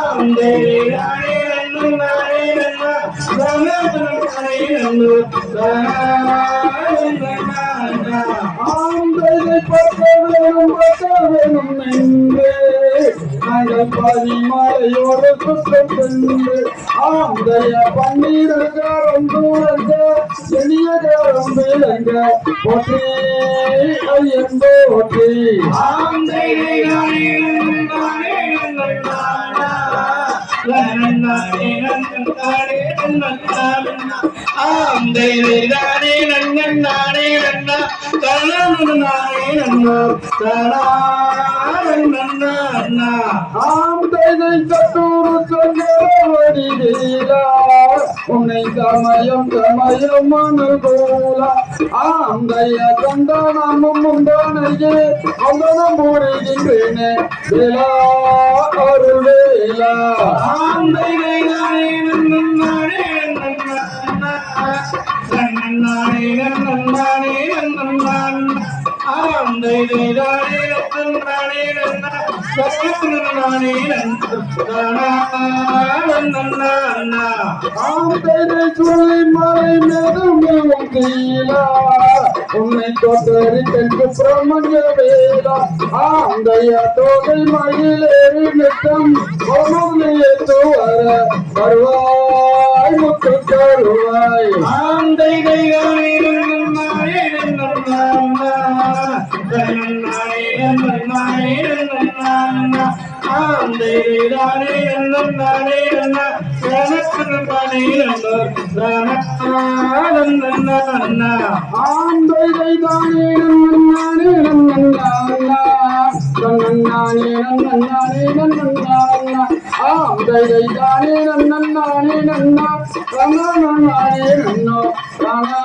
ஆந்தை பக்க வேணும் பக்க வேணும் என்று நாங்கள் பதிமலையோடு சுத்தம் சென்று ஆந்தைய பன்னீரகாரம் தூரங்க எளியகாரம் விளங்க போற்றி ஐயன்போ போற்றி ஆந்தை கட்டூரு சொன்னடி உன்னை சமயம் சமயம் அனுகூலா ஆந்தைய கண்டானமும் முந்தானையே வந்தனம் மூடுகின்றேனே வேலா அருளேலா ஆந்தை சொல்லி மறை மெதுவும் கீழா. உன்னை தொட்டறி தெற்கு பிரமஞ்ச வேலா ஆந்தைய தோகை மயிலேறி நித்தம். ஒன்றும் வர வருவாய் முத்து தருவாய் ஆந்தை தானே நன்னானே நன்னானா நன்னானே நன்னானே நன்னானா ஆந்தை தானே நன்னானே நன்னா நன்னானே நன்னோ நன்னா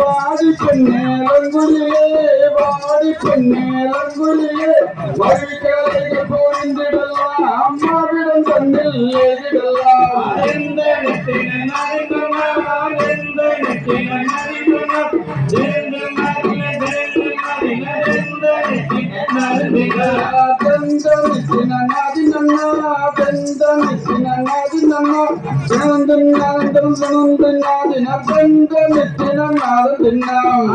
வாடி பெண்ணே லங்குலியே வாடி பெண்ணே லங்குலியே வழிகளைகள் போய்ந்திடலாம் அம்மாவிடம் தன்னில் ஏறிடலாம் சுனந்தன் நாதம் சுனந்தன் நாதின பெந்தனித்தின நாதம் தின்னாம்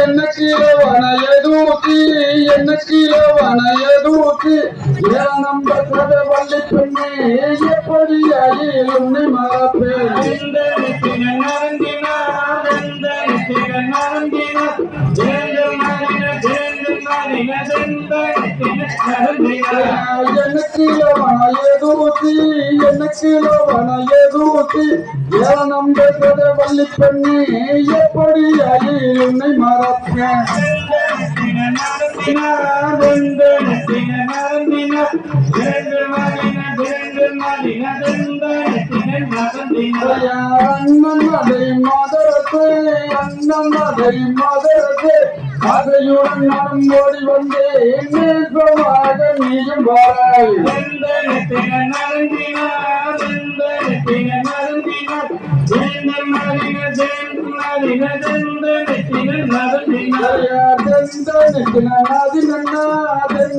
என்ன கீழவன எதூக்கி என்ன கீழவன எதூக்கி ஏனம் பெற்றது வள்ளி பெண்ணே எப்படி உன்னை மறப்பேன் என்ன கீழவன ஏனம் பெற்றது வள்ளி பெண்ணே எப்படி அழியில் உன்னை மறப்பேன் அண்ணன் அதை மதரத்து அண்ணன் அதை மதரத்து. ஆசையுடன் நான் ஓடி வந்தேன் நீயும் வாராய் நரந்தினா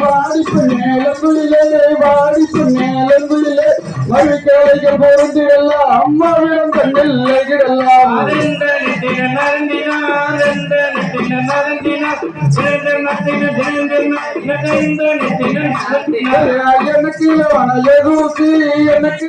வாடிப்பு நேலங்குடிலே வாடிப்பு நேலங்குடிலே மழுக்கடைக்கு பொருந்திடலாம் அம்மாவிடம் கண்ணில்லைகிடலாம் எனக்கு எனக்கு